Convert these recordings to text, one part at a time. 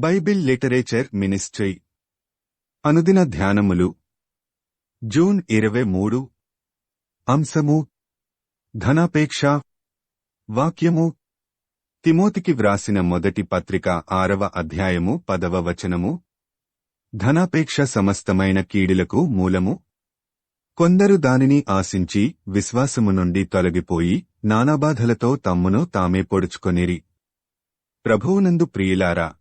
Bible literature ministry. అనుదిన ధ్యానములు. June ఇరవై మూడు. అంశము. ధనాపేక్ష. వాక్యము. తిమోతికి వ్రాసిన మొదటి పత్రిక ఆరవ అధ్యాయము పదవ వచనము. ధనాపేక్ష సమస్తమైన కీడులకు మూలము. కొందరు దానిని ఆశించి విశ్వాసము నుండి తొలగిపోయి నానాబాధలతో తమ్మును తామే పొడుచుకొనిరి. ప్రభువునందు ప్రియులారా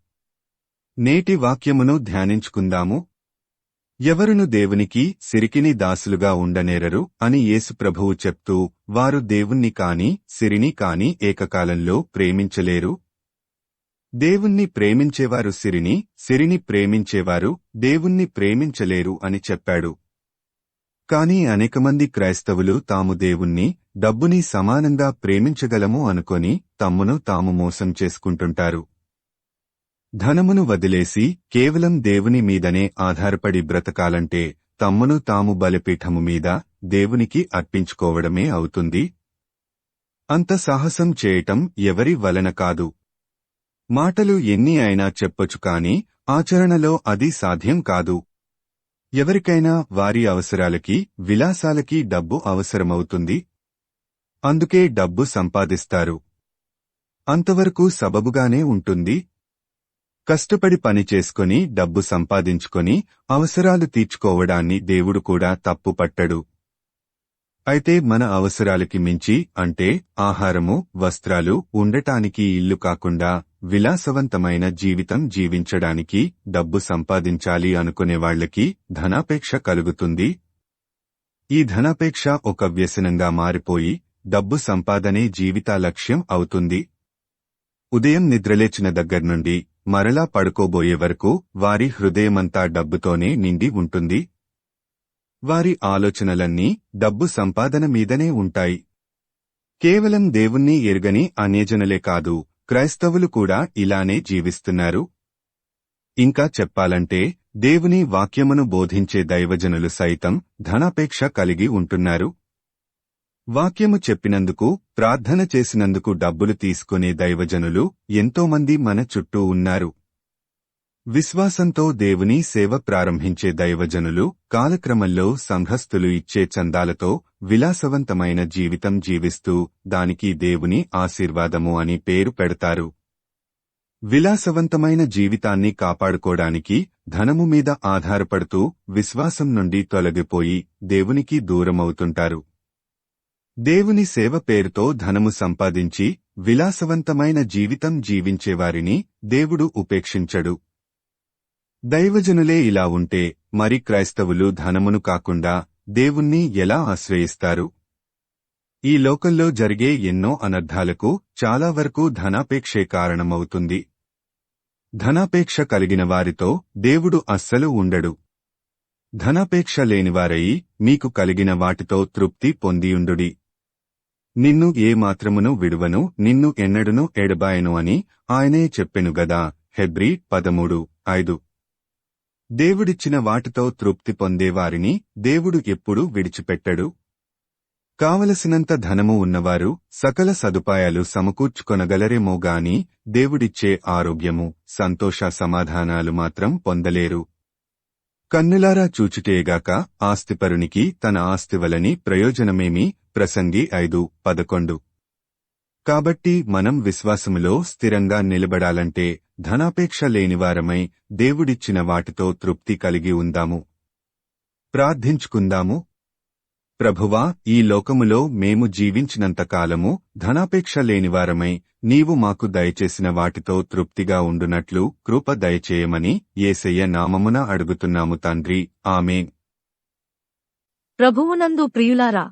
నేటి వాక్యమును ధ్యానించుకుందాము. ఎవరును దేవునికి సిరికిని దాసులుగా ఉండనేరరు అని యేసుప్రభువు చెప్తూ వారు దేవుణ్ణి కాని సిరిని కాని ఏకకాలంలో ప్రేమించలేరు. దేవుణ్ణి ప్రేమించేవారు సిరిని సిరిని ప్రేమించేవారు దేవుణ్ణి ప్రేమించలేరు అని చెప్పాడు. కాని అనేకమంది క్రైస్తవులు తాము దేవుణ్ణి డబ్బుని సమానంగా ప్రేమించగలము అనుకొని తమ్మును తాము మోసం చేసుకుంటుంటారు. ధనమును వదిలేసి కేవలం దేవుని మీదనే ఆధారపడి బ్రతకాలంటే తమ్మును తాము బలిపీఠము మీద దేవునికి అర్పించుకోవడమే అవుతుంది. అంత సాహసం చేయటం ఎవరి వలన కాదు. మాటలు ఎన్ని అయినా చెప్పొచ్చు కాని ఆచరణలో అది సాధ్యం కాదు. ఎవరికైనా వారి అవసరాలకి విలాసాలకి డబ్బు అవసరమవుతుంది. అందుకే డబ్బు సంపాదిస్తారు. అంతవరకు సబబుగానే ఉంటుంది. కష్టపడి పని చేసుకొని డబ్బు సంపాదించుకొని అవసరాలు తీర్చుకోవడాన్ని దేవుడు కూడా తప్పు పట్టడు. అయితే మన అవసరాలకి మించి అంటే ఆహారము వస్త్రాలు ఉండటానికి ఇల్లు కాకుండా విలాసవంతమైన జీవితం జీవించడానికి డబ్బు సంపాదించాలి అనుకునేవాళ్ళకి ధనాపేక్ష కలుగుతుంది. ఈ ధనాపేక్ష ఒక వ్యసనంగా మారిపోయి డబ్బు సంపాదనే జీవిత లక్ష్యం అవుతుంది. ఉదయం నిద్రలేచిన దగ్గర్నుండి మరలా పడుకోబోయే వరకు వారి హృదయమంతా డబ్బుతోనే నిండి ఉంటుంది. వారి ఆలోచనలన్నీ డబ్బు సంపాదన మీదనే ఉంటాయి. కేవలం దేవుణ్ణి ఎరుగని అన్యజనులే కాదు క్రైస్తవులు కూడా ఇలానే జీవిస్తున్నారు. ఇంకా చెప్పాలంటే దేవుని వాక్యమును బోధించే దైవజనులు సైతం ధనాపేక్ష కలిగి ఉంటున్నారు. వాక్యము చెప్పినందుకు ప్రార్థన చేసినందుకు డబ్బులు తీసుకునే దైవజనులు ఎంతోమంది మన చుట్టూ ఉన్నారు. విశ్వాసంతో దేవుని సేవ ప్రారంభించే దైవజనులు కాలక్రమంలో సంఘస్థులు ఇచ్చే చందాలతో విలాసవంతమైన జీవితం జీవిస్తూ దానికి దేవుని ఆశీర్వాదము అని పేరు పెడతారు. విలాసవంతమైన జీవితాన్ని కాపాడుకోవడానికి ధనము మీద ఆధారపడుతూ విశ్వాసం నుండి తొలగిపోయి దేవునికి దూరమవుతుంటారు. దేవుని సేవ పేరుతో ధనము సంపాదించి విలాసవంతమైన జీవితం జీవించేవారిని దేవుడు ఉపేక్షించడు. దైవజనులే ఇలా ఉంటే మరి క్రైస్తవులు ధనమును కాకుండా దేవుణ్ణి ఎలా ఆశ్రయిస్తారు? ఈ లోకంలో జరిగే ఎన్నో అనర్థాలకు చాలా వరకు ధనాపేక్షే కారణమవుతుంది. ధనాపేక్ష కలిగిన వారితో దేవుడు అస్సలు ఉండడు. ధనాపేక్ష లేనివారయి మీకు కలిగిన వాటితో తృప్తి పొందియుండుడి. నిన్ను ఏ విడువను నిన్ను ఎన్నడును ఎడబాయను అని ఆయనే చెప్పెను గదా. హెబ్రీ పదమూడు ఐదు. దేవుడిచ్చిన వాటితో తృప్తి పొందేవారిని దేవుడు ఎప్పుడూ విడిచిపెట్టడు. కావలసినంత ధనము ఉన్నవారు సకల సదుపాయాలు సమకూర్చుకొనగలరేమో గాని దేవుడిచ్చే ఆరోగ్యము సంతోష సమాధానాలు మాత్రం పొందలేరు. కన్నులారా చూచుటేగాక ఆస్తిపరునికి తన ఆస్తివలని ప్రయోజనమేమి ప్రసంగి ఐదు పదకొండు. కాబట్టి మనం విశ్వాసములో స్థిరంగా నిలబడాలంటే ధనాపేక్ష లేనివారమై దేవుడిచ్చిన వాటితో తృప్తి కలిగి ఉందాము. ప్రార్థించుకుందాము. ప్రభువా ఈ లోకములో మేము జీవించినంతకాలము ధనాపేక్ష లేనివారమై నీవు మాకు దయచేసిన వాటితో తృప్తిగా ఉండునట్లు కృప దయచేయమని ఏసయ్య నామమున అడుగుతున్నాము తండ్రి. ఆమె ప్రభువునందు ప్రియులారా